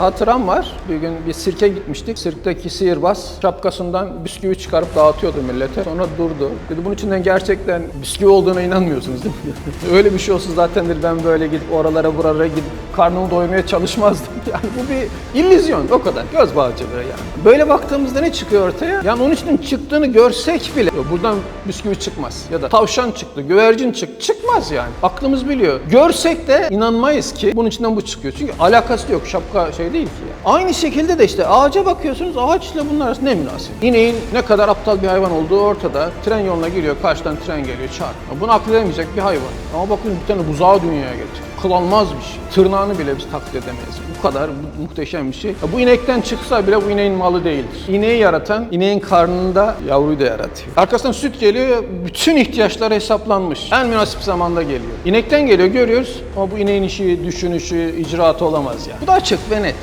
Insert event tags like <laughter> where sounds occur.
hatıram var. Bir gün bir sirke gitmiştik. Sirkteki sihirbaz şapkasından bisküvi çıkarıp dağıtıyordu millete. Sonra durdu. Dedi bunun içinden gerçekten bisküvi olduğuna inanmıyorsunuz değil mi? <laughs> Öyle bir şey olsa zaten ben böyle gidip oralara buralara gidip karnımı doymaya çalışmazdım. <laughs> Yani bu bir illüzyon o kadar. Göz bağcılığı yani. Böyle baktığımızda ne çıkıyor ortaya? Yani onun içinin çıktığını görsek bile "Ya buradan bisküvi çıkmaz. Ya da tavşan çıktı, güvercin çıktı. Çıkmaz yani. Aklımız biliyor. Görsek de inanmayız ki bunun içinden bu çıkıyor. Çünkü alakası yok. Şapka şey değil ki. Yani. Aynı şekilde de işte ağaca bakıyorsunuz. Ağaçla bunun arasında ne münasebet? İneğin ne kadar aptal bir hayvan olduğu ortada. Tren yoluna giriyor. Karşıdan tren geliyor. Çarp. Bunu akıl edemeyecek bir hayvan. Ama bakın bir tane buzağı dünyaya getiriyor. Kılanmaz bir şey. Tırnağını bile biz taklit edemeyiz. Bu kadar mu- muhteşem bir şey. Ya bu inekten çıksa bile bu ineğin malı değildir. İneği yaratan ineğin karnında yavruyu da yaratıyor. Arkasından süt geliyor, bütün ihtiyaçları hesaplanmış. En münasip zamanda geliyor. İnekten geliyor görüyoruz ama bu ineğin işi, düşünüşü, icraatı olamaz yani. Bu da açık ve net.